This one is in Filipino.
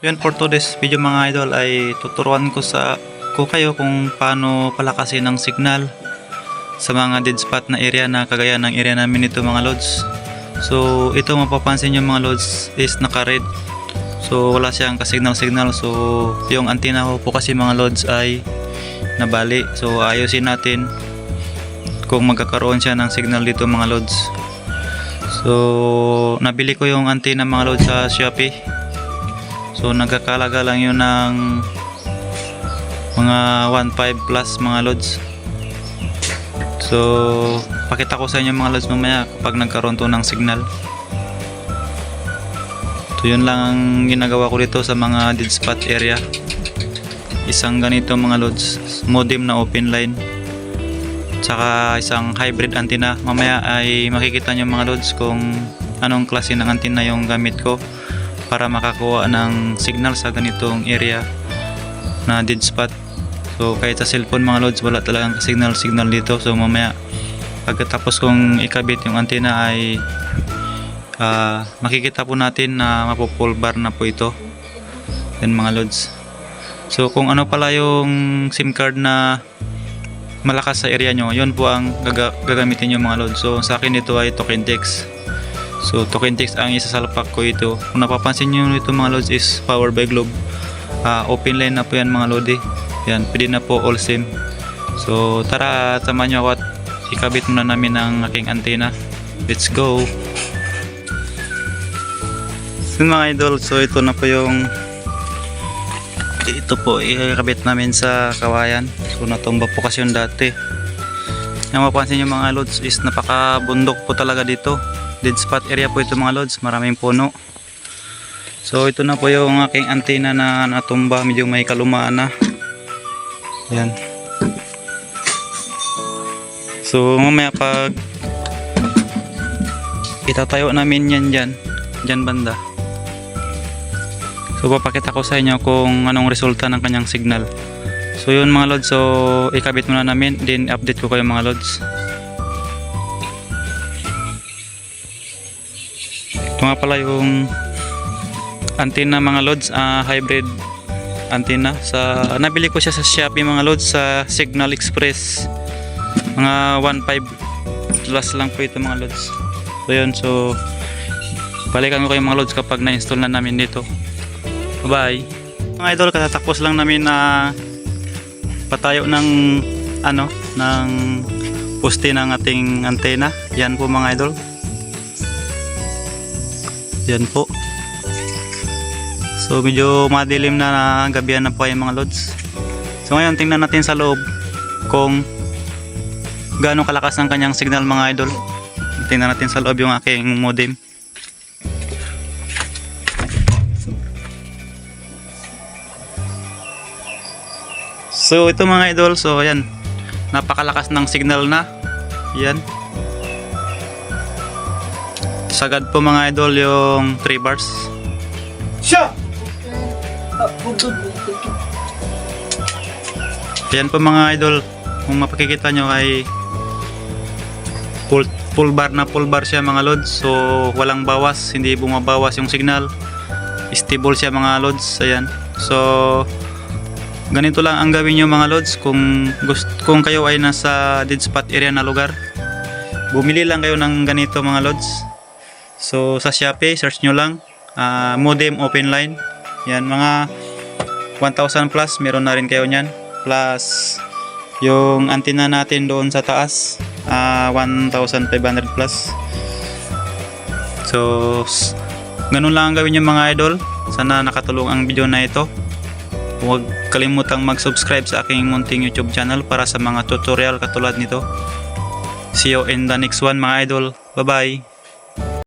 Yan for today's video mga idol ay tuturuan ko sa ko kayo kung paano palakasin ang signal sa mga dead spot na area na kagaya ng area namin ito mga lods. So ito mapapansin nyo mga lods is naka-red. So wala siyang ka-signal signal. So yung antenna ko po kasi mga lods ay nabali. So ayusin natin kung magkakaroon siya ng signal dito mga lods. So nabili ko yung antenna mga lods sa Shopee. So nagkakalaga lang yun ng mga 1.5 plus mga lods. So pakita ko sa inyo mga lods mamaya kapag nagkaroon to ng signal. So yun lang ang ginagawa ko dito sa mga dead spot area. Isang ganito mga lods, modem na open line. Tsaka isang hybrid antenna. Mamaya ay makikita nyo mga lods kung anong klase ng antenna yung gamit ko para makakuha ng signal sa ganitong area na dead spot. So kahit sa cellphone mga lods wala talagang signal signal dito. So mamaya pagkatapos kong ikabit yung antenna ay ah, makikita po natin na mapopul bar na po ito. Yan mga lods. So kung ano pala yung SIM card na malakas sa area nyo, yun po ang gaga- gagamitin nyo mga lods. So sa akin ito ay token text. So token text ang isasalpak ko ito. Kung napapansin nyo ito mga lods is power by globe. Ah, open line na po yan mga lodi. Yan, pwede na po all SIM. So tara, samahan nyo ako at ikabit muna namin ang aking antenna. Let's go! So mga idol, so ito na po yung ito po ikabit namin sa kawayan. So natumba po kasi yung dati. Yung mapansin nyo mga lods is napakabundok po talaga dito. Dead spot area po ito mga lods, maraming puno. So ito na po yung aking antena na natumba, medyo may kalumaan na. Yan. So mamaya pag itatayo namin yan dyan, dyan banda. So papakita ko sa inyo kung anong resulta ng kanyang signal. So yun mga lods, so ikabit muna namin, then update ko kayo mga lods. Ito nga pala yung antenna mga lods, ah, hybrid antenna. Sa, nabili ko siya sa Shopee mga lods sa Signal Express. Mga 1.5 plus lang po ito mga lods. So yun, so balikan ko kayo mga lods kapag na-install na namin dito. Bye. Mga idol, katatapos lang namin na patayo ng ano, ng poste ng ating antena. Yan po mga idol. Yan po. So medyo madilim na na gabihan na po yung mga lods. So ngayon tingnan natin sa loob kung gaano kalakas ang kanyang signal mga idol. Tingnan natin sa loob yung aking modem. So ito mga idol, so ayan. Napakalakas ng signal na. Yan. Sagad po mga idol yung 3 bars. Siya! Yan po mga idol, kung mapakikita nyo ay full, full bar na full bar siya mga lods. So walang bawas, hindi bumabawas yung signal. Stable siya mga lods. Ayan. So ganito lang ang gawin nyo mga lods kung gusto kung kayo ay nasa dead spot area na lugar. Bumili lang kayo ng ganito mga lods. So sa Shopee, search nyo lang ah, modem open line. Yan mga 1,000 plus meron na rin kayo niyan. Plus yung antenna natin doon sa taas ah, 1,500 plus. So ganun lang ang gawin yung mga idol. Sana nakatulong ang video na ito. Huwag kalimutang mag-subscribe sa aking munting youtube channel para sa mga tutorial katulad nito. See you in the next one mga idol. Bye bye